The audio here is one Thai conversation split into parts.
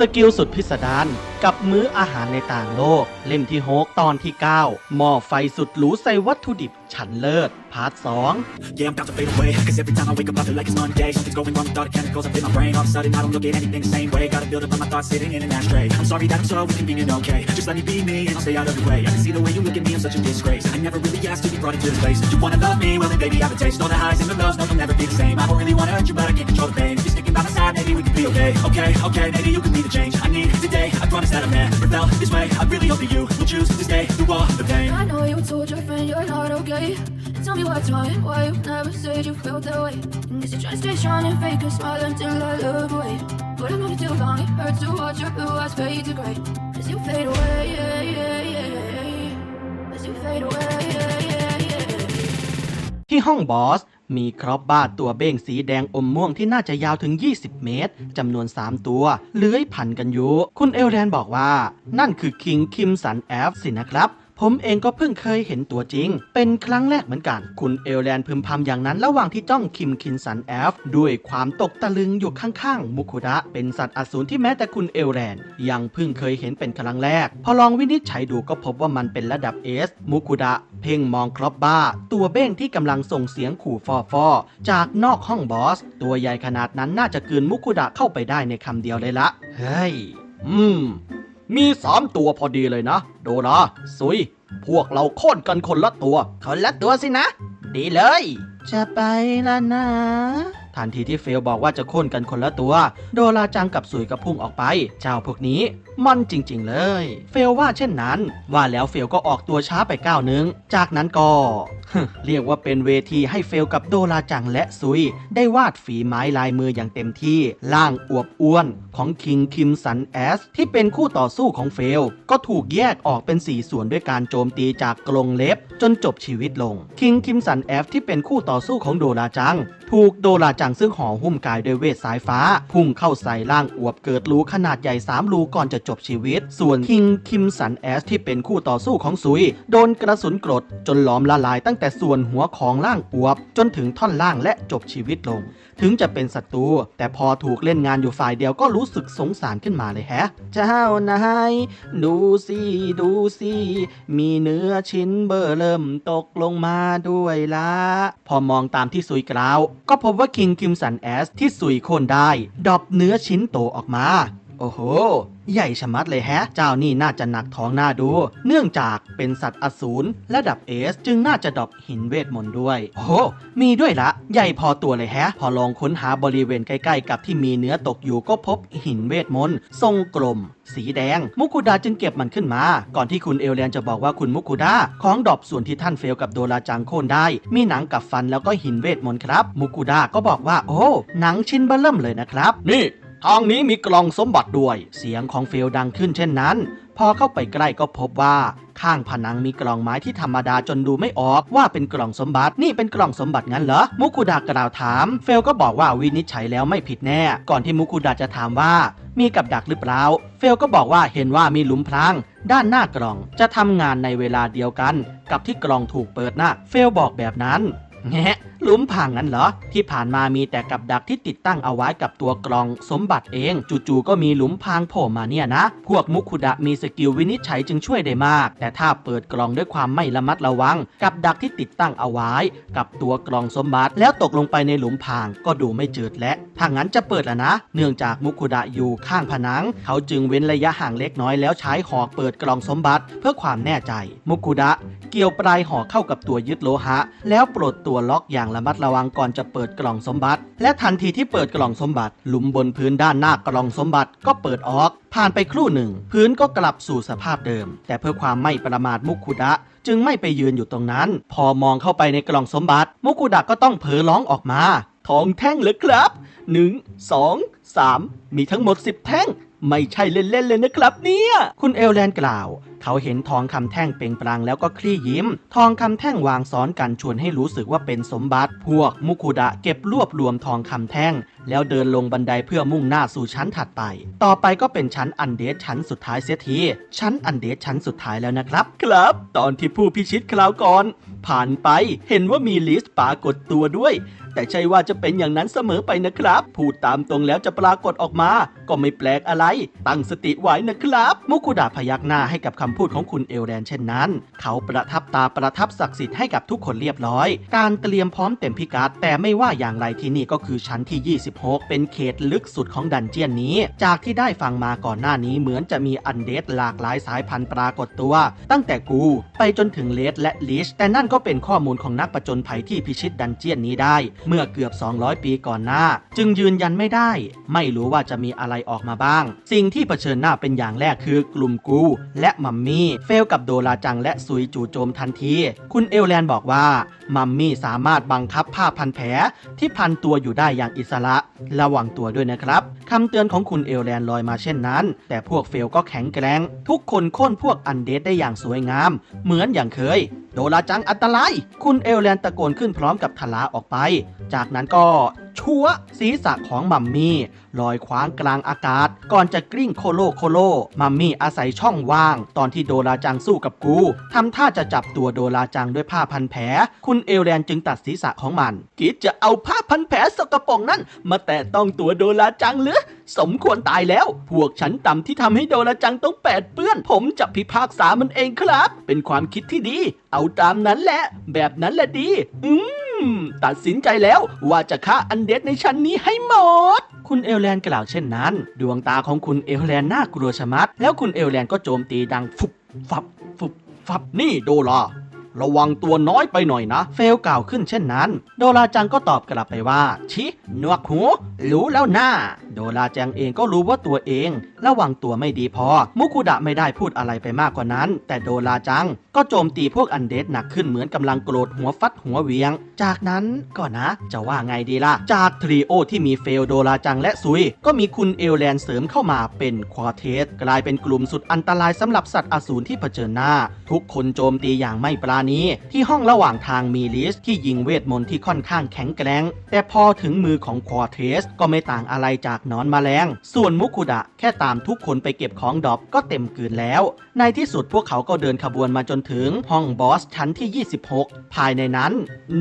สกิลสุดพิสดาร กับมื้ออาหารในต่างโลก เล่มที่6ตอนที่ 9 หม้อไฟสุดหรูใส่วัตถุดิบชั้นเลิศ พาร์ท2 Yeah, I'm about to fade away Cause every time I wake up I feel like it's Monday Something's going wrong with all the chemicals up in my brain All of a sudden I don't look at anything the same way Gotta build up all my thoughts sitting in an ashtray I'm sorry that I'm so inconvenient, okay Just let me be me and I'll stay out of your way I can see the way you look at me, I'm such a disgrace I never really asked to be brought into this place You wanna love me, well then baby I have a taste All the highs and the lows, no you'll never be the same I don't really wanna hurt you but I can't control the pain If you're sticking by my side, maybe we can be okay Okay, okay, maybe you can be the change I need today I promise that I've never felt this way I really hope that you will choose to stay through all the pain I know you told your friend you're not okay. And tell me what's wrong, why you never said you felt that way. And guess you're trying to stay strong and fake a smile until I look away. But I'm not too long, it hurts to watch your blue eyes fade to gray. As you fade away, yeah, yeah, yeah. As you fade away, yeah, yeah, yeah. ที่ห้องบอส มีครอบบ้าตัวเบ้งสีแดงอมม่วงที่น่าจะยาวถึง 20 เมตรจำนวน 3 ตัว เลื้อยพันกันอยู่ คุณเอลแดนบอกว่า นั่นคือคิงคิมสันแอฟสินะครับ ผมเองก็เพิ่งเคยเห็นตัวจริง เป็นครั้งแรกเหมือนกัน คุณเอลแลนพึมพำอย่างนั้นระหว่างที่จ้องคิมคินสันแอฟ ด้วยความตกตะลึงอยู่ข้างๆ มุคุดะเป็นสัตว์อสูรที่แม้แต่คุณเอลแลนยังเพิ่งเคยเห็นเป็นครั้งแรก พอลองวินิจฉัยดูก็พบว่ามันเป็นระดับเอสมุคุดะเพ่งมองครอบบ้า ตัวเบ้งที่กำลังส่งเสียงขู่ฟอฟอจากนอกห้องบอส ตัวใหญ่ขนาดนั้นน่าจะกืนมุคุดะเข้าไปได้ในคำเดียวเลยละเฮ้ย อืม มีสามตัวพอดีเลยนะ โดราซุย พวกเราโค่นกันคนละตัว คนละตัวสินะ ดีเลย จะไปแล้วนะ ทันทีที่เฟลบอกว่าจะโค่นกันคนละตัว โดราจังกับสุยก็พุ่งออกไป เจ้าพวกนี้มันจริง ๆ เลย เฟลว่าเช่นนั้น ว่าแล้วเฟลก็ออกตัวช้าไปก้าวหนึ่งจากนั้นก็เรียกว่าเป็นเวทีให้เฟลกับโดราจังและซุย ได้วาดฝีไม้ลายมืออย่างเต็มที่ล่างอวบอ้วนของคิงคิมสันแอส ที่เป็นคู่ต่อสู้ของเฟล ก็ถูกแยกออกเป็น 4 ส่วนด้วยการโจมตีจากกรงเล็บ จนจบชีวิตลง คิงคิมสันแอฟที่เป็นคู่ต่อสู้ของโดราจัง ถูกโดราจังซึ่งห่อหุ้มกายด้วยเวทสายฟ้า พุ่งเข้าใส่ร่างอวบเกิดรูขนาดใหญ่ 3 รูก่อนจะจบชีวิต ส่วนคิงคิมสันแอสที่เป็นคู่ต่อสู้ของซุย โดนกระสุนกรดจนหลอมละลายตั้งแต่ส่วนหัวของร่างอวบ จนถึงท่อนล่างและจบชีวิตลง ถึงจะเป็นศัตรูแต่พอถูกเล่นงานอยู่ฝ่ายเดียวก็รู้สึกสงสารขึ้นมาเลยแฮะ เจ้านายดูสิดูสิมีเนื้อชิ้นเบอร์เริ่มตกลงมาด้วยละพอมองตามที่ซุยกล่าว ก็พบว่าคิงคิมสันแอสที่ซุยโค่นได้ดอบเนื้อชิ้นโตออกมา โอ้โห ใหญ่ชะมัดเลยแฮะ เจ้านี่น่าจะหนักท้องหน้าดู เนื่องจากเป็นสัตว์อสูรระดับเอส จึงน่าจะดอปหินเวทมนต์ด้วย โอ้โห มีด้วยละ ใหญ่พอตัวเลยแฮะ พอลองค้นหาบริเวณใกล้ๆ กับที่มีเนื้อตกอยู่ก็พบหินเวทมนต์ทรงกลม สีแดง มุกุดาจึงเก็บมันขึ้นมา ก่อนที่คุณเอลแลนจะบอกว่าคุณมุกุดาของดอปส่วนที่ท่านเฟลกับโดราจังโค่นได้ มีหนังกับฟันแล้วก็หินเวทมนต์ครับ มุกุดาก็บอกว่า โอ้ หนังชิ้นเบอร์เริ่มเลยนะครับ นี่ ทางนี้มีกล่องสมบัติด้วย เสียงของเฟลดังขึ้นเช่นนั้น พอเข้าไปใกล้ก็พบว่า ข้างผนังมีกล่องไม้ที่ธรรมดาจนดูไม่ออกว่าเป็นกล่องสมบัติ นี่เป็นกล่องสมบัติงั้นเหรอ มุกุดากล่าวถาม เฟลก็บอกว่าวินิจฉัยแล้วไม่ผิดแน่ ก่อนที่มุกุดาจะถามว่า มีกับดักหรือเปล่า เฟลก็บอกว่าเห็นว่ามีหลุมพรางด้านหน้ากล่องจะทำงานในเวลาเดียวกัน กับที่กล่องถูกเปิดหน้า เฟลบอกแบบนั้น แงะหลุมพังนั้นเหรอ ที่ผ่านมามีแต่กับดักที่ติดตั้งเอาไว้กับตัวกลองสมบัติเอง จู่ๆก็มีหลุมพางโผล่มาเนี่ยนะ พวกมุคุดะมีสกิลวินิจฉัยจึงช่วยได้มาก แต่ถ้าเปิดกลองด้วยความไม่ระมัดระวัง กับดักที่ติดตั้งเอาไว้ กับตัวกลองสมบัติ แล้วตกลงไปในหลุมพางก็ดูไม่จืดและถ้างั้นจะเปิดแล้วนะ เนื่องจากมุคุดะอยู่ข้างผนัง เขาจึงเว้นระยะห่างเล็กน้อยแล้วใช้หอกเปิดกลองสมบัติ เพื่อความแน่ใจ มุคุดะเกี่ยวปลายหอกเข้ากับตัวยึดโลหะ แล้วปลดตัวัวล็อกอย่างระมัดระวังก่อนจะเปิดกล่องสมบัติ และทันทีที่เปิดกล่องสมบัติ หลุมบนพื้นด้านหน้ากล่องสมบัติก็เปิดออก ผ่านไปครู่หนึ่ง พื้นก็กลับสู่สภาพเดิม แต่เพื่อความไม่ประมาทมุคุดะจึงไม่ไปยืนอยู่ตรงนั้น พอมองเข้าไปในกล่องสมบัติ มุกุดะก็ต้องเผลอร้องออกมาทองแท่งเหรือครับหนึ่งสองสามมีทั้งหมดสิบแท่ง ไม่ใช่เล่นๆเลยนะครับเนี่ย คุณเอลแลนกล่าว เขาเห็นทองคำแท่งเปล่งปลั่งแล้วก็คลี่ยิ้ม ทองคำแท่งวางซ้อนกันชวนให้รู้สึกว่าเป็นสมบัติ พวกมุคุดะเก็บรวบรวมทองคำแท่ง แล้วเดินลงบันไดเพื่อมุ่งหน้าสู่ชั้นถัดไป ต่อไปก็เป็นชั้นอันเดสชั้นสุดท้ายเสียที ชั้นอันเดสชั้นสุดท้ายแล้วนะครับ ครับ ตอนที่ผู้พิชิตคราวก่อน ผ่านไปเห็นว่ามีลิสปรากฏตัวด้วย แต่ใช่ว่าจะเป็นอย่างนั้นเสมอไปนะครับ พูดตามตรงแล้วจะปรากฏออกมา ก็ไม่แปลกอะไร ตั้งสติไว้นะครับ มุกุดะพยักหน้าให้กับคำพูดของคุณเอลแดนเช่นนั้น เขาประทับตาประทับศักดิ์สิทธิ์ให้กับทุกคนเรียบร้อย การเตรียมพร้อมเต็มพิกัดแต่ไม่ว่าอย่างไรที่นี่ก็คือชั้นที่ 26 เป็นเขตลึกสุดของดันเจียนนี้ จากที่ได้ฟังมาก่อนหน้านี้เหมือนจะมีอันเดสหลากหลายสายพันธุ์ปรากฏตัว ตั้งแต่กูไปจนถึงเลดและลิชแต่นั่นก็เป็นข้อมูลของนักประจนภัยที่พิชิตดันเจียนนี้ได้เมื่อเกือบ 200 ปีก่อนหน้า จึงยืนยันไม่ได้ ไม่รู้ว่าจะมีอะไรออกมาบ้าง สิ่งที่เผชิญหน้าเป็นอย่างแรกคือกลุ่มกู และมัมมี่เฟลกับโดราจังและซุยจู่โจมทันที คุณเอลแลนบอกว่ามัมมี่สามารถบังคับผ้าพันแผลที่พันตัวอยู่ได้อย่างอิสระ ระวังตัวด้วยนะครับคำเตือนของคุณเอลแลนลอยมาเช่นนั้น แต่พวกเฟลก็แข็งแกร่งทุกคนโค่นพวกอันเดสได้อย่างสวยงาม เหมือนอย่างเคย โดราจังอันตราย คุณเอลแลนตะโกนขึ้นพร้อมกับทลาออกไปจากนั้นก็ชัวศีรษะของมัมมี่ลอยคว้างกลางอากาศ ก่อนจะกลิ้งโคโลโคโลมัมมี่อาศัยช่องว่าง ตอนที่โดราจังสู้กับกูทำท่าจะจับตัวโดราจังด้วยผ้าพันแผล คุณเอลแลนจึงตัดศีรษะของมัน คิดจะเอาผ้าพันแผลสกปรกนั่นมาแตะต้องตัวโดราจังหรือสมควรตายแล้ว พวกฉันต่ำที่ทำให้โดราจังต้องแปดเปื้อน ผมจะพิพากษามันเองครับ เป็นความคิดที่ดี เอาตามนั้นแหละ แบบนั้นแหละดี อืม ตัดสินใจแล้วว่าจะฆ่าอันเดดในชั้นนี้ให้หมด คุณเอลแลนกล่าวเช่นนั้น ดวงตาของคุณเอลแลนน่ากลัวชะมัด แล้วคุณเอลแลนก็โจมตีดังฟุบฟับฟุบฟับนี่โดลาระวังตัวน้อยไปหน่อยนะ เฟลกล่าวขึ้นเช่นนั้น โดราจังก็ตอบกลับไปว่า ชิหนวกหู รู้แล้วนะโดราจังเองก็รู้ว่าตัวเอง ระวังตัวไม่ดีพอ มุกุดะไม่ได้พูดอะไรไปมากกว่านั้น แต่โดราจังก็โจมตีพวกอันเดดหนักขึ้นเหมือนกำลังโกรธหัวฟัดหัวเวียง จากนั้นก็นะ จะว่าไงดีล่ะ จากทริโอที่มีเฟลโดราจังและซุย ก็มีคุณเอลแลนเสริมเข้ามาเป็นควอเทส กลายเป็นกลุ่มสุดอันตรายสำหรับสัตว์อสูรที่เผชิญหน้า ทุกคนโจมตีอย่างไม่ปราณีที่ห้องระหว่างทางมีลิสที่ยิงเวทมนต์ที่ค่อนข้างแข็งแกร่งแต่พอถึงมือของควอเทสก็ไม่ต่างอะไรจากนอนมแมลง ส่วนมุคุดะแค่ตามทุกคนไปเก็บของดรอปก็เต็มกืนแล้ว ในที่สุดพวกเขาก็เดินขบวนมาจนถึงห้องบอสชั้นที่ 26 ภายในนั้น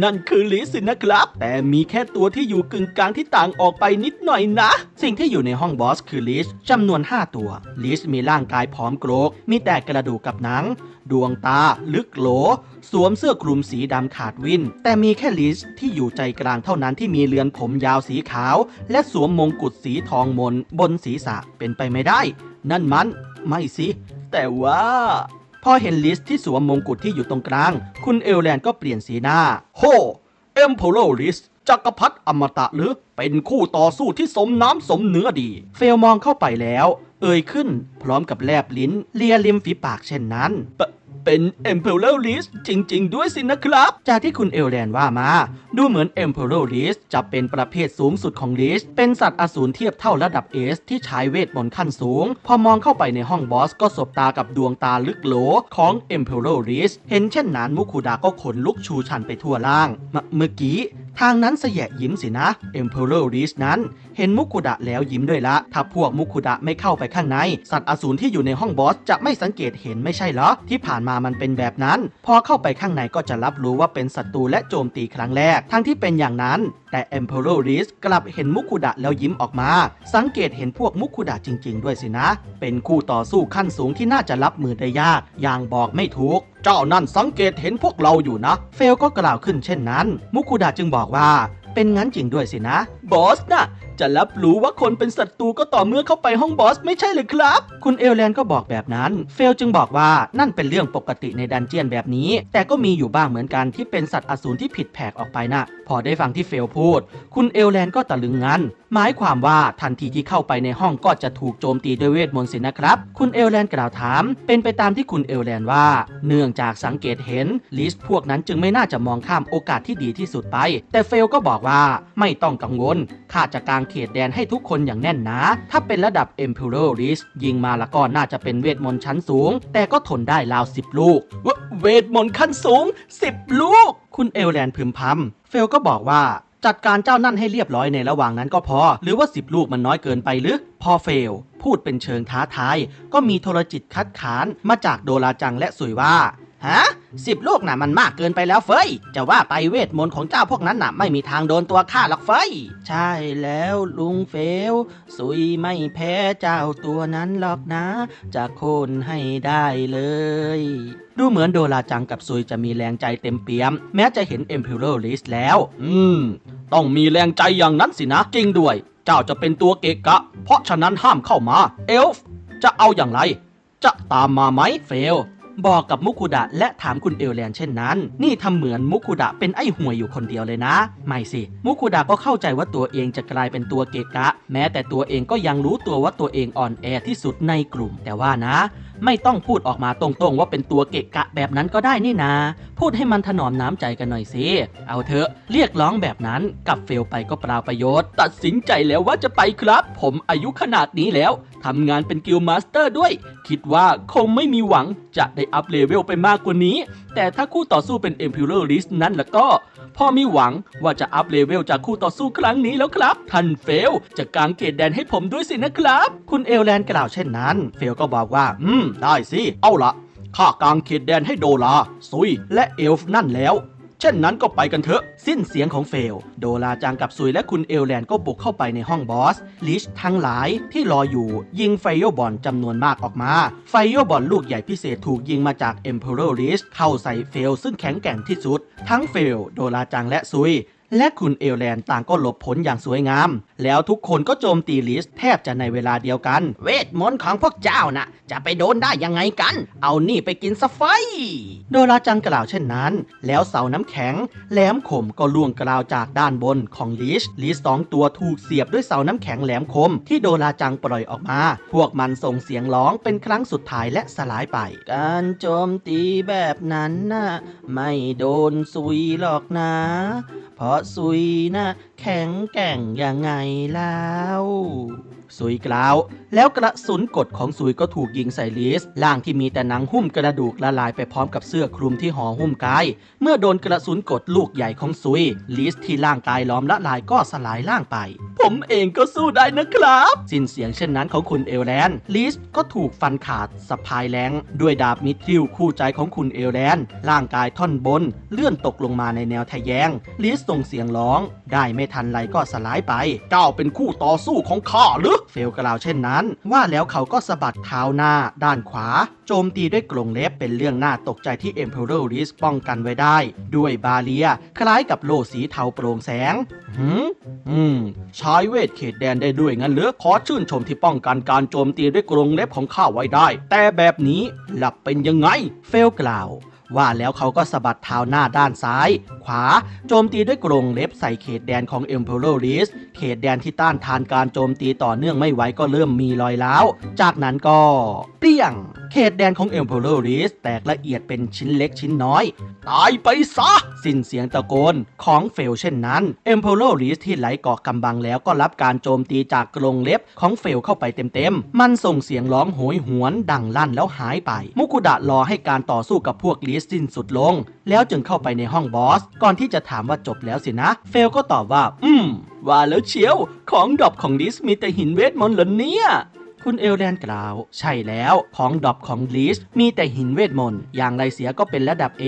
นั่นคือลิสสินะครับ แต่มีแค่ตัวที่อยู่กึ่งกลางที่ต่างออกไปนิดหน่อยนะ สิ่งที่อยู่ในห้องบอสคือลิสจำนวน 5 ตัว ลิสมีร่างกายผอมโกรก มีแต่กระดูกกับหนัง ดวงตา ลึกโหล สวมเสื้อคลุมสีดำขาดวิน แต่มีแค่ลิสที่อยู่ใจกลางเท่านั้นที่มีเรือนผมยาวสีขาวและสวมมงกุฎสีทองมนบนศีรษะเป็นไปไม่ได้ นั่นมัน ไม่สิ แต่ว่า พอเห็นลิสที่สวมมงกุฎที่อยู่ตรงกลาง คุณเอลแลนก็เปลี่ยนสีหน้า โฮเอ็มโพโลลิสจักรพรรดิอมตะหรือเป็นคู่ต่อสู้ที่สมน้ำสมเนื้อดี เฟลมองเข้าไปแล้ว เอ่ยขึ้น พร้อมกับแลบลิ้น เลียริมฝีปากเช่นนั้นเป็น Emperor List จริง ๆ ด้วยสินะครับ จากที่คุณเอลแลนว่ามา ดูเหมือน Emperor List จะเป็นประเภทสูงสุดของ List เป็นสัตว์อสูรเทียบเท่าระดับเอสที่ใช้เวทมนต์ขั้นสูง พอมองเข้าไปในห้องบอสก็สบตากับดวงตาลึกโหลของ Emperor List เห็นเช่นนั้นมุคุดาก็ขนลุกชูชันไปทั่วล่างมเมื่อกี้ทางนั้นเสยยิ้มสินะ Emperor List นั้น เห็นมุคุดะแล้วยิ้มด้วยละ ถ้าพวกมุคุดะไม่เข้าไปข้างใน สัตว์อสูรที่อยู่ในห้องบอสจะไม่สังเกตเห็นไม่ใช่เหรอ ที่ผ่านมามันเป็นแบบนั้น พอเข้าไปข้างในก็จะรับรู้ว่าเป็นศัตรูและโจมตีครั้งแรก ทั้งที่เป็นอย่างนั้น แต่ Emperor l i s กลับเห็นมุคุดะแล้วยิ้มออกมา สังเกตเห็นพวกมุคุดะจริง ๆ ด้วยสินะ เป็นคู่ต่อสู้ขั้นสูงที่น่าจะรับมือได้ยาก อย่างบอกไม่ถูก เจ้านั่นสังเกตเห็นพวกเราอยู่นะ เฟลก็กล่าวขึ้นเช่นนั้น มุคุดะจึงบอกว่า เป็นงั้นจริงด้วยสินะ บอสน่ะ จะรับรู้ว่าคนเป็นศัตรูก็ต่อเมื่อเข้าไปห้องบอสไม่ใช่เลยครับ คุณเอลแลนก็บอกแบบนั้น เฟลจึงบอกว่านั่นเป็นเรื่องปกติในดันเจียนแบบนี้ แต่ก็มีอยู่บ้างเหมือนกันที่เป็นสัตว์อสูรที่ผิดแผกออกไปนะพอได้ฟังที่เฟลพูด คุณเอลแลนก็ตะลึงงันหมายความว่าทันทีที่เข้าไปในห้องก็จะถูกโจมตีด้วยเวทมนต์สินะครับ คุณเอลแลนกล่าวถาม เป็นไปตามที่คุณเอลแลนว่า เนื่องจากสังเกตเห็นลิสพวกนั้นจึงไม่น่าจะมองข้ามโอกาสที่ดีที่สุดไป แต่เฟลก็บอกว่าไม่ต้องกังวลข้าจะกางเขตแดนให้ทุกคนอย่างแน่นหนา ถ้าเป็นระดับ Emperor List ยิงมาละก็น่าจะเป็นเวทมนต์ชั้นสูง แต่ก็ทนได้ราวสิบลูก เวทมนต์ขั้นสูง10ลูก คุณเอลแลนพึมพำเฟลก็บอกว่าจัดการเจ้านั่นให้เรียบร้อยในระหว่างนั้นก็พอ หรือว่า10ลูกมันน้อยเกินไปหรือ พอเฟล พูดเป็นเชิงท้าทาย ก็มีโทรจิตคัดค้านมาจากโดราจังและสุยว่า ฮะสิบลูกน่ะมันมากเกินไปแล้วเฟยจะว่าไปเวทมนต์ของเจ้าพวกนั้นน่ะไม่มีทางโดนตัวข้าหรอกเฟยใช่แล้วลุงเฟลสุยไม่แพ้เจ้าตัวนั้นหรอกนะ จะโค่นให้ได้เลย ดูเหมือนโดราจังกับซุยจะมีแรงใจเต็มเปี่ยม แม้จะเห็น Imperial List แล้ว อืม ต้องมีแรงใจอย่างนั้นสินะ จริงด้วย เจ้าจะเป็นตัวเกะกะ เพราะฉะนั้นห้ามเข้ามา เอลฟ์จะเอาอย่างไร จะตามมาไหมเฟล บอกกับมุคุดะและถามคุณเอลแลนเช่นนั้น นี่ทำเหมือนมุคุดะเป็นไอ้ห่วยอยู่คนเดียวเลยนะ ไม่สิ มุคุดะก็เข้าใจว่าตัวเองจะกลายเป็นตัวเกะกะ แม้แต่ตัวเองก็ยังรู้ตัวว่าตัวเองอ่อนแอที่สุดในกลุ่ม แต่ว่านะ ไม่ต้องพูดออกมาตรงๆ ว่าเป็นตัวเกะกะแบบนั้นก็ได้นี่นา พูดให้มันถนอมน้ำใจกันหน่อยสิ เอาเถอะ เรียกร้องแบบนั้นกับเฟลไปก็เปล่าประโยชน์ ตัดสินใจแล้วว่าจะไปครับ ผมอายุขนาดนี้แล้วทำงานเป็นกิลมาสเตอร์ด้วย คิดว่าคงไม่มีหวังจะได้อัพเลเวลไปมากกว่านี้ แต่ถ้าคู่ต่อสู้เป็น Imperial List นั้นแล้วก็ พ่อมีหวังว่าจะอัพเลเวลจากคู่ต่อสู้ครั้งนี้แล้วครับ ท่านเฟลจะกางเกตแดนให้ผมด้วยสินะครับ คุณเอลแลนกล่าวเช่นนั้น เฟลก็บอกว่า อืม ได้สิ เอาละข้ากางเขตแดนให้โดลาซุย และเอลฟ์นั่นแล้ว เช่นนั้นก็ไปกันเถอะ สิ้นเสียงของเฟล โดลาจังกับซุยและคุณเอลแลนก็บุกเข้าไปในห้องบอส ลิชทั้งหลายที่รออยู่ ยิงไฟโยบอลจำนวนมากออกมา ไฟโยบอลลูกใหญ่พิเศษถูกยิงมาจากเอ็มเพอร์ลิชเข้าใส่เฟล ซึ่งแข็งแกร่งที่สุด ทั้งเฟล โดลาจังและซุย และคุณเอลแลนต่างก็หลบพ้นอย่างสวยงาม แล้วทุกคนก็โจมตีลิสแทบจะในเวลาเดียวกัน เวทมนต์ของพวกเจ้าน่ะ จะไปโดนได้ยังไงกัน เอานี่ไปกินซะไฟ โดราจังกล่าวเช่นนั้น แล้วเสาน้ำแข็งแหลมคมก็ล่วงกล่าวจากด้านบนของลิชลิชสองตัวถูกเสียบด้วยเสาน้ำแข็งแหลมคม ที่โดราจังปล่อยออกมา พวกมันส่งเสียงร้องเป็นครั้งสุดท้ายและสลายไป การโจมตีแบบนั้นน่ะไม่โดนซุยหรอกนะ เพราะซุยนะแข็งแกร่งยังไงแล้ว ซุยกล่าว แล้วกระสุนกดของซุยก็ถูกยิงใส่ลิสร่างที่มีแต่หนังหุ้มกระดูกละลายไปพร้อมกับเสื้อคลุมที่ห่อหุ้มกาย เมื่อโดนกระสุนกดลูกใหญ่ของซุยลิสที่ร่างกายล้อมละลายก็สลายร่างไป ผมเองก็สู้ได้นะครับ สิ้นเสียงเช่นนั้นของคุณเอลแลนลิสก็ถูกฟันขาดสะพายแรงด้วยดาบมิทริวคู่ใจของคุณเอลแลนร่างกายท่อนบน เลื่อนตกลงมาในแนวทะแยงลิสส่งเสียงร้อง ได้ไม่ทันไรก็สลายไป เจ้าเป็นคู่ต่อสู้ของข้าหรือเฟลกล่าวเช่นนั้น ว่าแล้วเขาก็สะบัดเท้าหน้า ด้านขวา โจมตีด้วยกรงเล็บเป็นเรื่องน่าตกใจที่ Emperor l i s ป้องกันไว้ได้ ด้วยบาเลีย คล้ายกับโลสีเทาโปร่งแสงหืมอืมใช้เวทเขตแดนได้ด้วยงั้นเหรือขอชื่นชมที่ป้องกันการโจมตีด้วยกรงเล็บของข้าไว้ได้ แต่แบบนี้หลับเป็นยังไง เฟลกล่าว ว่าแล้วเขาก็สะบัดเท้าหน้าด้านซ้าย ขวา โจมตีด้วยกรงเล็บใส่เขตแดนของเอ็มเพอโรลิสเขตแดนที่ต้านทานการโจมตีต่อเนื่องไม่ไหวก็เริ่มมีรอยร้าว จากนั้นก็เปรี้ยง เขตแดนของ Emperor l i s แตกละเอียดเป็นชิ้นเล็กชิ้นน้อย ตายไปซะ สิ้นเสียงตะโกนของเฟลเช่นนั้น Emperor l i s ที่ไหลเกาะกำบังแล้วก็รับการโจมตีจากกรงเล็บของเฟลเข้าไปเต็มๆ มันส่งเสียงร้องโหยหวนดังลั่นแล้วหายไป มุกุดะรอให้การต่อสู้กับพวกลิสสิ้นสุดลง แล้วจึงเข้าไปในห้องบอส ก่อนที่จะถามว่าจบแล้วสินะ เฟลก็ตอบว่า อืม ว่าแล้วเชียว ของดรอปของลิสมีแต่หินเวทมนต์เหรอเนี่ย คุณเอลแลนกล่าว ใช่แล้วของดรอปของลิสมีแต่หินเวทมนต์อย่างไรเสียก็เป็นระดับ A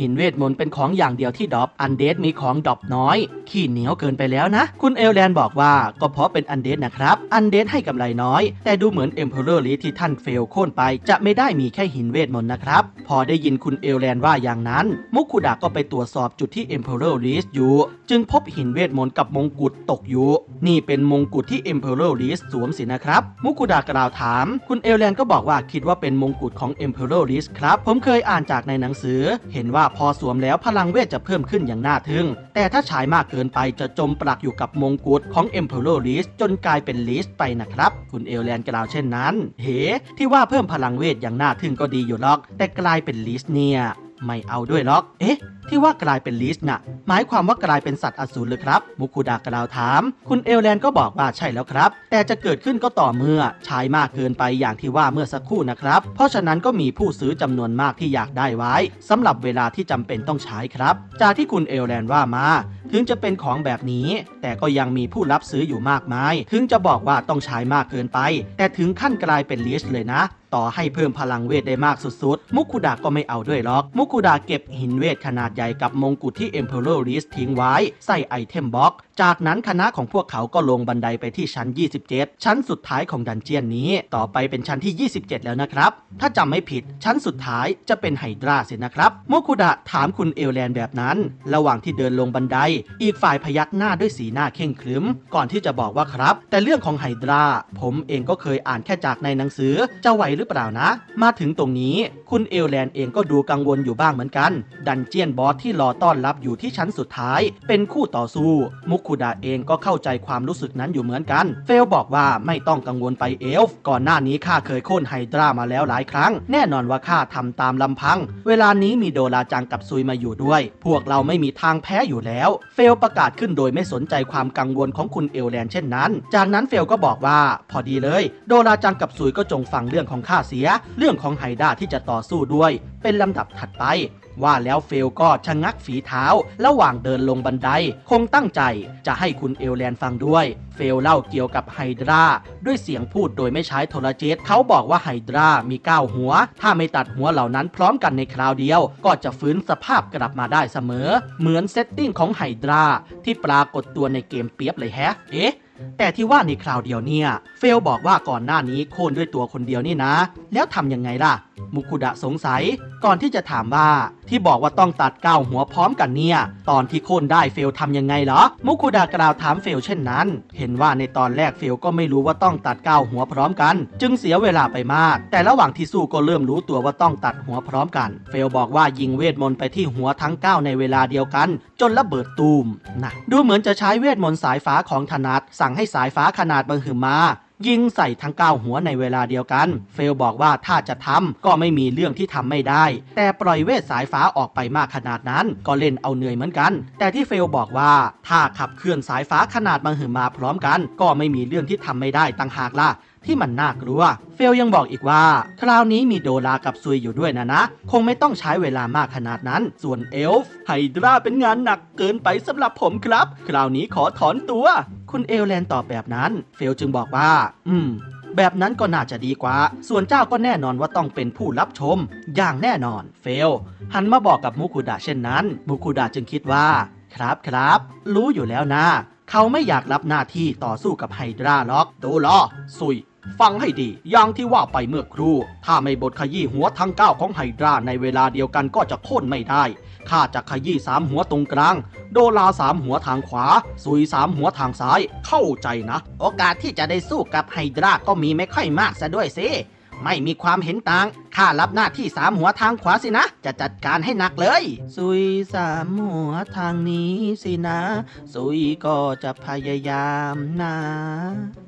หินเวทมนต์เป็นของอย่างเดียวที่ดรอปอันเดสมีของดรอปน้อย ขี้เหนียวเกินไปแล้วนะ คุณเอลแลนบอกว่าก็เพราะเป็นอันเดสนะครับอันเดสให้กำไรน้อย แต่ดูเหมือนเอ็มเพอเรอร์ลิสที่ท่านเฟลโค่นไป จะไม่ได้มีแค่หินเวทมนต์นะครับ พอได้ยินคุณเอลแลนว่าอย่างนั้น มุคุดะก็ไปตรวจสอบจุดที่ Emperor l i s อยู่จึงพบหินเวทมนต์กับมงกุฎตกอยู่ นี่เป็นมงกุฎที่ Emperor l i s สวมสินะครับ มุคุดะกล่าวถาม คุณเอลแลนก็บอกว่าคิดว่าเป็นมงกุฎของ Emperor l i s ครับ ผมเคยอ่านจากในหนังสือ เห็นว่าพอสวมแล้วพลังเวทจะเพิ่มขึ้นอย่างน่าทึ่ง แต่ถ้าฉายมากเกินไปจะจมปลักอยู่กับมงกุฎของ Emperor l i s จนกลายเป็น l i s ไปนะครับ คุณเอลแลนกล่าวเช่นนั้น เฮ้ที่ว่าเพิ่มพลังเวทอย่างน่าทึ่งก็ดีอยู่หรอก แต่กลายเป็น l i s เนี่ยไม่เอาด้วยหรอก เอ๊ะ ที่ว่ากลายเป็นลิสน่ะ หมายความว่ากลายเป็นสัตว์อสูรเลยครับ มุคุดากล่าวถาม คุณเอลแลนก็บอกว่าใช่แล้วครับ แต่จะเกิดขึ้นก็ต่อเมื่อใช้มากเกินไปอย่างที่ว่าเมื่อสักครู่นะครับ เพราะฉะนั้นก็มีผู้ซื้อจำนวนมากที่อยากได้ไว้สำหรับเวลาที่จำเป็นต้องใช้ครับ จากที่คุณเอลแลนว่ามา ถึงจะเป็นของแบบนี้ แต่ก็ยังมีผู้รับซื้ออยู่มากมาย ถึงจะบอกว่าต้องใช้มากเกินไป แต่ถึงขั้นกลายเป็นลิสเลยนะต่อให้เพิ่มพลังเวทได้มากสุดๆ มุคุดะก็ไม่เอาด้วยหรอก มุคุดะเก็บหินเวทขนาดใหญ่กับมงกุฎที่ Emperor List ทิ้งไว้ ใส่ไอเทมบ็อก จากนั้นคณะของพวกเขาก็ลงบันไดไปที่ชั้น 27 ชั้นสุดท้ายของดันเจียนนี้ ต่อไปเป็นชั้นที่ 27 แล้วนะครับ ถ้าจำไม่ผิดชั้นสุดท้ายจะเป็นไฮดราสินะครับมุคุดะถามคุณเอลแลนแบบนั้น ระหว่างที่เดินลงบันได อีกฝ่ายพยักหน้าด้วยสีหน้าเข่งขรึม ก่อนที่จะบอกว่าครับ แต่เรื่องของไฮดราผมเองก็เคยอ่านแค่จากในหนังสือจะไหวหรือเปล่านะ มาถึงตรงนี้ คุณเอลแลนเองก็ดูกังวลอยู่บ้างเหมือนกัน ดันเจียนบอสที่รอต้อนรับอยู่ที่ชั้นสุดท้าย เป็นคู่ต่อสู้มุคุดะเองก็เข้าใจความรู้สึกนั้นอยู่เหมือนกัน เฟลบอกว่าไม่ต้องกังวลไปเอลฟ์ ก่อนหน้านี้ข้าเคยโค่นไฮดรามาแล้วหลายครั้ง แน่นอนว่าข้าทำตามลำพัง เวลานี้มีโดราจังกับซุยมาอยู่ด้วย พวกเราไม่มีทางแพ้อยู่แล้ว เฟลประกาศขึ้นโดยไม่สนใจความกังวลของคุณเอลแลนเช่นนั้น จากนั้นเฟลก็บอกว่าพอดีเลย โดราจังกับซุยก็จงฟังเรื่องของข้าเสีย เรื่องของไฮดราที่จะต่อสู้ด้วย เป็นลำดับถัดไป ว่าแล้วเฟลก็ชะงักฝีเท้า ระหว่างเดินลงบันได คงตั้งใจจะให้คุณเอลแลนฟังด้วย เฟลเล่าเกี่ยวกับไฮดราด้วยเสียงพูดโดยไม่ใช้โทรเจตเขาบอกว่าไฮดรามี9หัว ถ้าไม่ตัดหัวเหล่านั้นพร้อมกันในคราวเดียว ก็จะฟื้นสภาพกลับมาได้เสมอ เหมือนเซตติ้งของไฮดราที่ปรากฏตัวในเกมเปียบเลยแฮะ เอ๊ะแต่ที่ว่าในคราวเดียวเนี่ย เฟลบอกว่าก่อนหน้านี้โค่นด้วยตัวคนเดียวนี่นะ แล้วทำยังไงล่ะ มุคุดะสงสัยก่อนที่จะถามว่าที่บอกว่าต้องตัดเก้าหัวพร้อมกันเนี่ย ตอนที่โค่นได้เฟลทำยังไงเหรอ มุคุดะกล่าวถามเฟลเช่นนั้น เห็นว่าในตอนแรกเฟลก็ไม่รู้ว่าต้องตัดเก้าหัวพร้อมกัน จึงเสียเวลาไปมาก แต่ระหว่างที่สู้ก็เริ่มรู้ตัวว่าต้องตัดหัวพร้อมกัน เฟลบอกว่ายิงเวทมนต์ไปที่หัวทั้ง 9 ในเวลาเดียวกัน จนระเบิดตูมนะดูเหมือนจะใช้เวทมนต์สายฟ้าของถนัดสั่งให้สายฟ้าขนาดบังหือมา ยิงใส่ทั้งเก้าหัวในเวลาเดียวกัน เฟลบอกว่าถ้าจะทำก็ไม่มีเรื่องที่ทำไม่ได้ แต่ปล่อยเวทสายฟ้าออกไปมากขนาดนั้น ก็เล่นเอาเหนื่อยเหมือนกัน แต่ที่เฟลบอกว่าถ้าขับเคลื่อนสายฟ้าขนาดบังหืมาพร้อมกัน ก็ไม่มีเรื่องที่ทำไม่ได้ต่างหากล่ะ ที่มันน่ากลัว เฟลยังบอกอีกว่า คราวนี้มีโดรากับซุยอยู่ด้วยนะนะ คงไม่ต้องใช้เวลามากขนาดนั้น ส่วนเอลฟ์ไฮดราเป็นงานหนักเกินไปสำหรับผมครับ คราวนี้ขอถอนตัว คุณเอลแลนตอบแบบนั้น เฟลจึงบอกว่า อืมแบบนั้นก็น่าจะดีกว่า ส่วนเจ้าก็แน่นอนว่าต้องเป็นผู้รับชม อย่างแน่นอน เฟล หันมาบอกกับมุคุดะเช่นนั้น มุคุดะจึงคิดว่า ครับครับ รู้อยู่แล้วนะ เขาไม่อยากรับหน้าที่ต่อสู้กับไฮดราหรอก ดูลอซุย ฟังให้ดีอย่างที่ว่าไปเมื่อครู่ ถ้าไม่บดขยี้หัวทั้งเก้าของไฮดราในเวลาเดียวกันก็จะโค่นไม่ได้ข้าจะขยี้สามหัวตรงกลาง โดลาสามหัวทางขวา ซุยสามหัวทางซ้าย เข้าใจนะ โอกาสที่จะได้สู้กับไฮดราก็มีไม่ค่อยมากซะด้วยสิ ไม่มีความเห็นต่าง ข้ารับหน้าที่สามหัวทางขวาสินะ จะจัดการให้หนักเลย ซุยสามหัวทางนี้สินะ ซุยก็จะพยายามนะ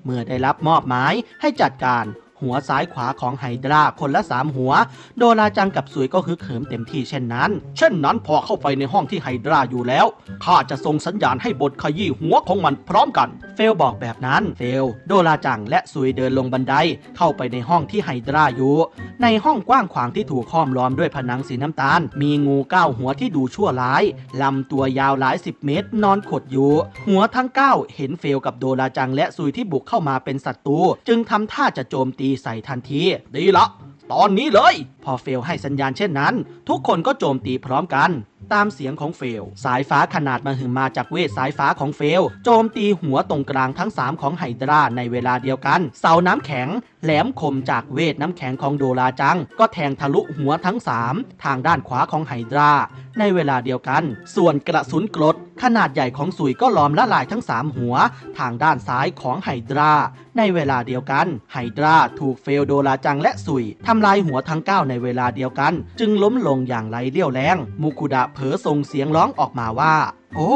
เมื่อได้รับมอบหมายให้จัดการ หัวซ้ายขวาของไฮดราคนละสามหัว โดราจังกับซุยก็ฮึกเหิมเต็มที่เช่นนั้น เช่นนั้นพอเข้าไปในห้องที่ไฮดราอยู่แล้วข้าจะส่งสัญญาณให้บทขยี้หัวของมันพร้อมกัน เฟลบอกแบบนั้น เฟล โดราจังและซุยเดินลงบันไดเข้าไปในห้องที่ไฮดราอยู่ ในห้องกว้างขวางที่ถูกค้อมล้อมด้วยผนังสีน้ำตาล มีงูเก้าหัวที่ดูชั่วร้ายลำตัวยาวหลายสิบเมตร นอนขดอยู่ หัวทั้งเก้าเห็นเฟลกับโดราจังและซุยที่บุกเข้ามาเป็นศัตรูจึงทำท่าจะโจมตีใส่ทันที ดีละ ตอนนี้เลย พอเฟลให้สัญญาณเช่นนั้น ทุกคนก็โจมตีพร้อมกันตามเสียงของเฟล สายฟ้าขนาดมหึมาจากเวทสายฟ้าของเฟล โจมตีหัวตรงกลางทั้ง 3 ของไฮดราในเวลาเดียวกัน เสาน้ำแข็ง แหลมคมจากเวทน้ำแข็งของโดราจัง ก็แทงทะลุหัวทั้ง 3 ทางด้านขวาของไฮดราในเวลาเดียวกัน ส่วนกระสุนกรด ขนาดใหญ่ของสุยก็ล้อมละลายทั้ง 3 หัว ทางด้านซ้ายของไฮดราในเวลาเดียวกัน ไฮดราถูกเฟลโดราจังและสุยทำลายหัวทั้ง 9 ในเวลาเดียวกัน จึงล้มลงอย่างไรเลี่ยวแรงมุคุดะเผลอส่งเสียงร้องออกมาว่า โอ้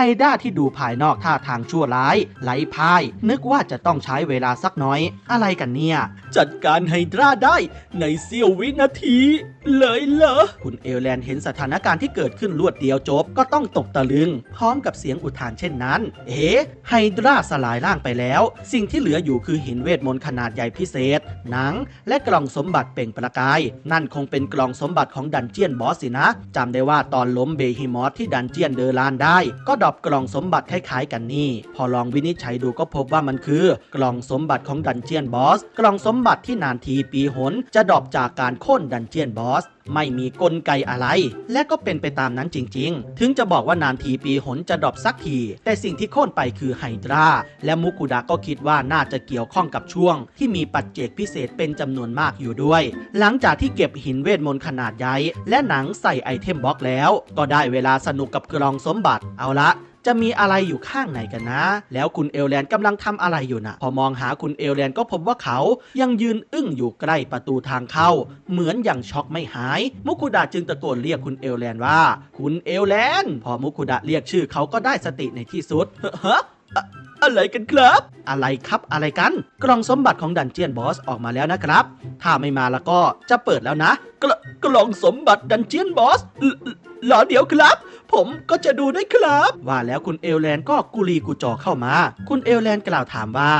ไฮด้าที่ดูภายนอกท่าทางชั่วร้ายไหลพาย นึกว่าจะต้องใช้เวลาสักน้อย อะไรกันเนี่ย จัดการไฮดราได้ในเสี้ยววินาที เลยเหรอ คุณเอลแลนเห็นสถานการณ์ที่เกิดขึ้นรวดเดียวจบ ก็ต้องตกตะลึง พร้อมกับเสียงอุทานเช่นนั้น เอ๋ไฮดราสลายร่างไปแล้ว สิ่งที่เหลืออยู่คือหินเวทมนต์ขนาดใหญ่พิเศษ หนัง และกล่องสมบัติเปล่งประกาย นั่นคงเป็นกล่องสมบัติของดันเจียนบอสสินะจำได้ว่าตอนล้มเบฮิมอสที่ดันเจียนเดอรานได้ ก็ดรอปกล่องสมบัติคล้ายๆกันนี่ พอลองวินิจฉัยดูก็พบว่ามันคือกล่องสมบัติของดันเจียนบอส กล่องสมบัติที่นานทีปีหนจะดรอปจากการค้นดันเจียนบอส ไม่มีกลไกอะไร และก็เป็นไปตามนั้นจริง ๆ ถึงจะบอกว่านานทีปีหนจะดรอปสักที แต่สิ่งที่โค่นไปคือไฮดราและมุกุดะก็คิดว่าน่าจะเกี่ยวข้องกับช่วง ที่มีปัจเจกพิเศษเป็นจำนวนมากอยู่ด้วย หลังจากที่เก็บหินเวทมนต์ขนาดใหญ่และหนังใส่ไอเทมบล็อกแล้ว ก็ได้เวลาสนุกกับกล่องสมบัติเอาละ จะมีอะไรอยู่ข้างในกันนะ แล้วคุณเอลแลนด์กำลังทำอะไรอยู่นะพอมองหาคุณเอลแลนก็พบว่าเขายังยืนอึ้งอยู่ใกล้ประตูทางเข้า เหมือนอย่างช็อกไม่หาย มุกุดะจึงตะโกนเรียกคุณเอลแลนว่า คุณเอลแลนพอมุกุดะเรียกชื่อเขาก็ได้สติในที่สุดฮะอะอะไรกันครับ อะไรครับอะไรกัน กล่องสมบัติของดันเจียนบอสออกมาแล้วนะครับ ถ้าไม่มาแล้วก็จะเปิดแล้วนะ กลกล่องสมบัติดันเจียนบอสหรอเดี๋ยวครับ ผมก็จะดูด้วยครับ ว่าแล้วคุณเอลแลนก็กุลีกุจอเข้ามา คุณเอลแลนกล่าวถามว่า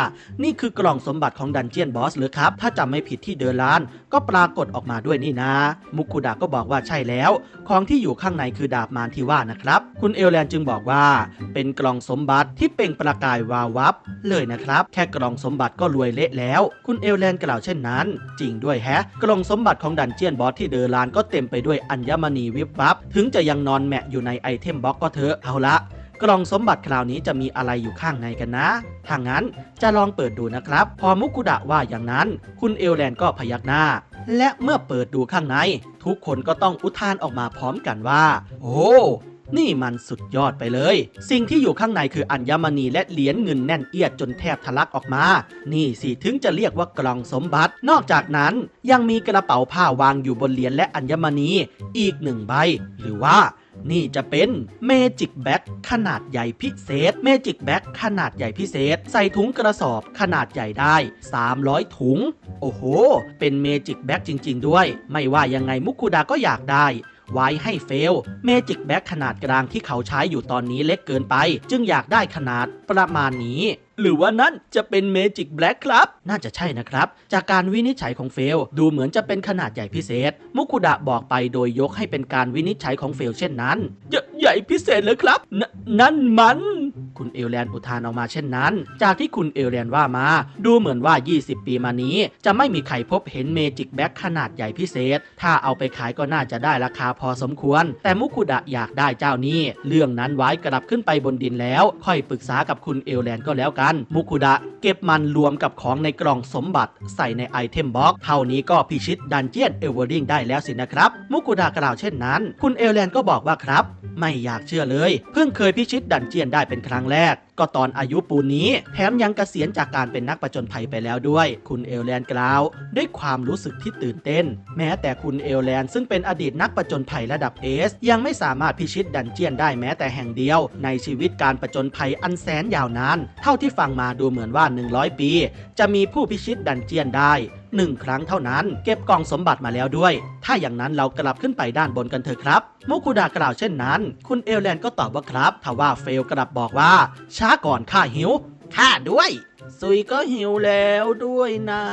นี่คือกล่องสมบัติของดันเจียนบอสหรือครับ ถ้าจำไม่ผิดที่เดอร์ลาน ก็ปรากฏออกมาด้วยนี่นะ มุกุดะก็บอกว่าใช่แล้ว ของที่อยู่ข้างในคือดาบมารที่ว่านะครับ คุณเอลแลนจึงบอกว่า เป็นกล่องสมบัติที่เป่งประกายวาววับ เลยนะครับ แค่กล่องสมบัติก็รวยเละแล้ว คุณเอลแลนกล่าวเช่นนั้น จริงด้วยแฮะ กล่องสมบัติของดันเจียนบอสที่เดอร์ลานก็เต็มไปด้วยอัญมณีวิบวับ ถึงจะยังนอนแมะอยู่ในไอเทมบล็อกก็เถอะเอาละ กล่องสมบัติคราวนี้จะมีอะไรอยู่ข้างในกันนะ ถ้างั้นจะลองเปิดดูนะครับ พอมุกุดะว่าอย่างนั้น คุณเอลแลนก็พยักหน้า และเมื่อเปิดดูข้างใน ทุกคนก็ต้องอุทานออกมาพร้อมกันว่า โอ้นี่มันสุดยอดไปเลย สิ่งที่อยู่ข้างในคืออัญมณีและเหรียญเงินแน่นเอียดจนแทบทะลักออกมา นี่สิถึงจะเรียกว่ากล่องสมบัติ นอกจากนั้นยังมีกระเป๋าผ้าวางอยู่บนเหรียญและอัญมณีอีกหนึ่งใบ หรือว่า นี่จะเป็นเมจิกแบ็ g ขนาดใหญ่พิเศษ เมจิกแบ็ g ขนาดใหญ่พิเศษ ใส่ถุงกระสอบขนาดใหญ่ได้ 300 ถุง โอ้โห เป็นเมจิกแบ็ g จริง ๆ ด้วย ไม่ว่ายังไงมุกุดาก็อยากได้ไว้ให้เฟล เมจิกแบ็ g ขนาดกลางที่เขาใช้อยู่ตอนนี้เล็กเกินไป จึงอยากได้ขนาดประมาณนี้ หรือว่านั่นจะเป็นเมจิกแบล็กครับ น่าจะใช่นะครับ จากการวินิจฉัยของเฟล ดูเหมือนจะเป็นขนาดใหญ่พิเศษ มุกุดะบอกไปโดยยกให้เป็นการวินิจฉัยของเฟลเช่นนั้น ใหญ่พิเศษเลยครับนนั่นมัน คุณเอลแลนอุทานออกมาเช่นนั้น จากที่คุณเอลแลนว่ามา ดูเหมือนว่า 20 ปีมานี้ จะไม่มีใครพบเห็นเมจิกแบ็กขนาดใหญ่พิเศษ ถ้าเอาไปขายก็น่าจะได้ราคาพอสมควร แต่มุกุดะอยากได้เจ้านี้ เรื่องนั้นไว้กลับขึ้นไปบนดินแล้ว ค่อยปรึกษากับคุณเอลแลนก็แล้วกันมุกุดะเก็บมันรวมกับของในกล่องสมบัติใส่ในไอเทมบ็อกเท่านี้ก็พิชิตดันเจียนเอเวอริงได้แล้วสินะครับ มุกุดะกล่าวเช่นนั้น คุณเอลแลนก็บอกว่าครับ ไม่อยากเชื่อเลย เพิ่งเคยพิชิตดันเจียนได้เป็นครั้งแรก ก็ตอนอายุปูนนี้ แถมยังเกษียณจากการเป็นนักประจนภัยไปแล้วด้วย คุณเอลแลนกล่าว ด้วยความรู้สึกที่ตื่นเต้น แม้แต่คุณเอลแลนซึ่งเป็นอดีตนักประจนภัยระดับเอสยังไม่สามารถพิชิตดันเจียนได้แม้แต่แห่งเดียว ในชีวิตการประจนภัยอันแสนยาวนาน เท่าที่ฟังมาดูเหมือนว่า 100 ปี จะมีผู้พิชิตดันเจียนได้ หนึ่งครั้งเท่านั้น เก็บกล่องสมบัติมาแล้วด้วย ถ้าอย่างนั้นเรากลับขึ้นไปด้านบนกันเถอะครับมุกุดากล่าวเช่นนั้น คุณเอลแลนก็ตอบว่าครับทว่าเฟลกลับบอกว่า ช้าก่อนข้าหิวข้าด้วย ซุยก็หิวแล้วด้วยนะ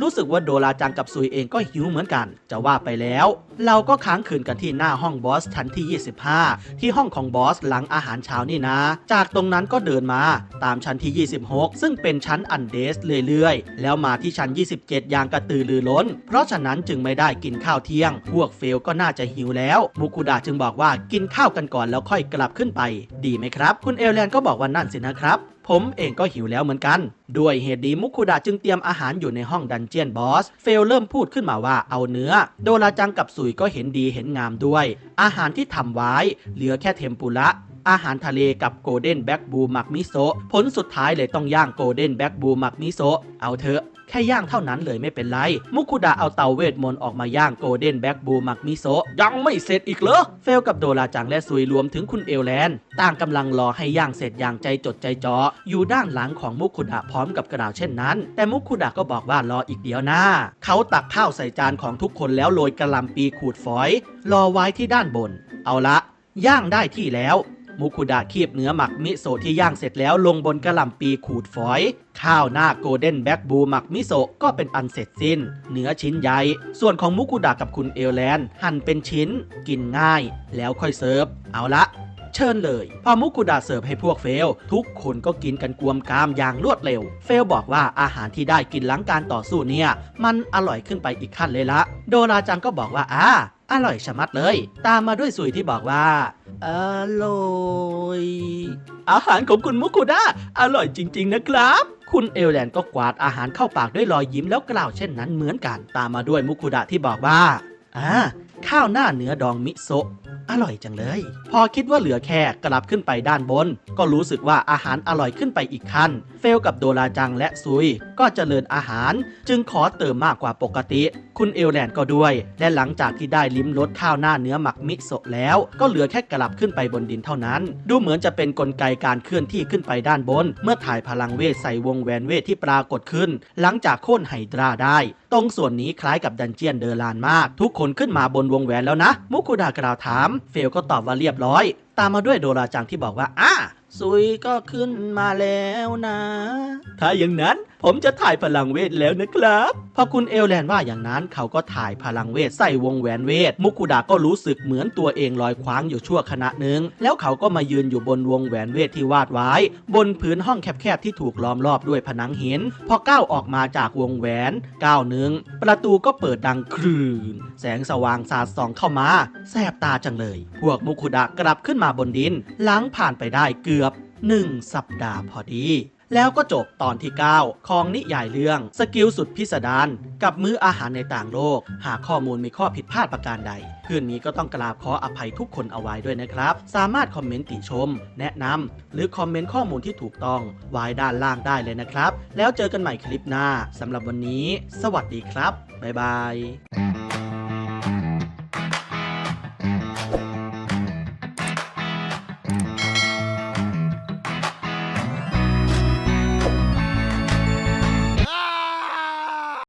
รู้สึกว่าโดราจังกับซุยเองก็หิวเหมือนกัน จะว่าไปแล้ว เราก็ค้างคืนกันที่หน้าห้องบอสชั้นที่ 25 ที่ห้องของบอสหลังอาหารเช้านี่นะ จากตรงนั้นก็เดินมาตามชั้นที่ 26 ซึ่งเป็นชั้นอันเดสเรื่อยๆ แล้วมาที่ชั้น 27 อย่างกระตือรือร้น เพราะฉะนั้นจึงไม่ได้กินข้าวเที่ยง พวกเฟลก็น่าจะหิวแล้ว มุกุดะจึงบอกว่ากินข้าวกันก่อนแล้วค่อยกลับขึ้นไป ดีไหมครับ คุณเอลแลนก็บอกว่านั่นสินะครับ ผมเองก็หิวแล้วเหมือนกัน ด้วยเหตุดีมุคุดะจึงเตรียมอาหารอยู่ในห้องดันเจียนบอส เฟลเริ่มพูดขึ้นมาว่าเอาเนื้อ โดราจังกับสุยก็เห็นดีเห็นงามด้วย อาหารที่ทำไว้ เหลือแค่เทมปุระอาหารทะเลกับโกลเด้นแบ็กบูหมักมิโซะผลสุดท้ายเลยต้องย่างโกลเด้นแบ็กบูหมักมิโซะเอาเถอะ ค่ย่างเท่านั้นเลยไม่เป็นไร มุคุดะเอาเตาเวทมนต์ออกมาย่างโกลเด้นแบ็กบูมักมิโซะยังไม่เสร็จอีกเหรอ เฟลกับโดราจังและซุยรวมถึงคุณเอลแลนด์ต่างกำลังรอให้ย่างเสร็จอย่างใจจดใจจ่ออยู่ด้านหลังของมุคุดะพร้อมกับกล่าวเช่นนั้น แต่มุคุดะก็บอกว่ารออีกเดียวนะเขาตักข้าวใส่จานของทุกคนแล้วโรยกระลำปีขูดฝอย รอไว้ที่ด้านบน เอาละย่างได้ที่แล้ว มุคุดะคีบเนื้อหมักมิโซะที่ย่างเสร็จแล้วลงบนกระหล่ำปีขูดฝอย ข้าวหน้าโกลเด้นแบ็กบูหมักมิโซะก็เป็นอันเสร็จสิ้น เนื้อชิ้นใหญ่ ส่วนของมุคุดะกับคุณเอลแลนหั่นเป็นชิ้น กินง่าย แล้วค่อยเสิร์ฟ เอาละเชิญเลยพอมุกุดาเสิร์ฟให้พวกเฟล ทุกคนก็กินกันกวมกามอย่างรวดเร็ว เฟลบอกว่าอาหารที่ได้กินหลังการต่อสู้เนี่ย มันอร่อยขึ้นไปอีกขั้นเลยละ โดราจังก็บอกว่าอ่า อร่อยชะมัดเลย ตามมาด้วยสุยที่บอกว่า อร่อย อาหารของคุณมุกุดาอร่อยจริง ๆ นะครับ คุณเอลแลนก็กวาดอาหารเข้าปากด้วยรอยยิ้มแล้วกล่าวเช่นนั้นเหมือนกัน ตามมาด้วยมุกุดะที่บอกว่าอ่า ข้าวหน้าเนื้อดองมิโซะ อร่อยจังเลย พอคิดว่าเหลือแค่กลับขึ้นไปด้านบน ก็รู้สึกว่าอาหารอร่อยขึ้นไปอีกขั้น เฟลกับโดราจังและซุย ก็เจริญอาหาร จึงขอเติมมากกว่าปกติ คุณเอลแลนด์ก็ด้วย และหลังจากที่ได้ลิ้มรสข้าวหน้าเนื้อหมักมิโซะแล้ว ก็เหลือแค่กลับขึ้นไปบนดินเท่านั้น ดูเหมือนจะเป็นนกลไกการเคลื่อนที่ขึ้นไปด้านบน เมื่อถ่ายพลังเวทใส่วงแหวนเวทที่ปรากฏขึ้น หลังจากโค่นไฮดราได้ ตรงส่วนนี้คล้ายกับดันเจียนเดอรลานมาก ทุกคนขึ้นมาบนวงแหวนแล้วนะ มุกุดากล่าวถาม เฟลก็ตอบว่าเรียบร้อย ตามมาด้วยโดราจังที่บอกว่า อ้า ซุยก็ขึ้นมาแล้วนะ ถ้าอย่างนั้นผมจะถ่ายพลังเวทแล้วนะครับพอคุณเอลแลนว่าอย่างนั้นเขาก็ถ่ายพลังเวทใส่วงแหวนเวท มุกุดาก็รู้สึกเหมือนตัวเองลอยคว้างอยู่ชั่วขณะหนึ่ง แล้วเขาก็มายืนอยู่บนวงแหวนเวทที่วาดไว้ บนพื้นห้องแคบๆที่ถูกล้อมรอบด้วยผนังหิน พอก้าวออกมาจากวงแหวนก้าวหนึ่งประตูก็เปิดดังครืนแสงสว่างสาดส่องเข้ามา แสบตาจังเลย พวกมุคุดะกลับขึ้นมาบนดินหลังผ่านไปได้เกือบ 1 สัปดาห์พอดี แล้วก็จบตอนที่ 9 ของนิยายเรื่อง สกิลสุดพิสดารกับมื้ออาหารในต่างโลก หากข้อมูลมีข้อผิดพลาดประการใด คืนนี้ก็ต้องกราบขออภัยทุกคนเอาไว้ด้วยนะครับ สามารถคอมเมนต์ติชม แนะนำหรือคอมเมนต์ข้อมูลที่ถูกต้อง ไว้ด้านล่างได้เลยนะครับ แล้วเจอกันใหม่คลิปหน้าสำหรับวันนี้ สวัสดีครับบ๊ายบาย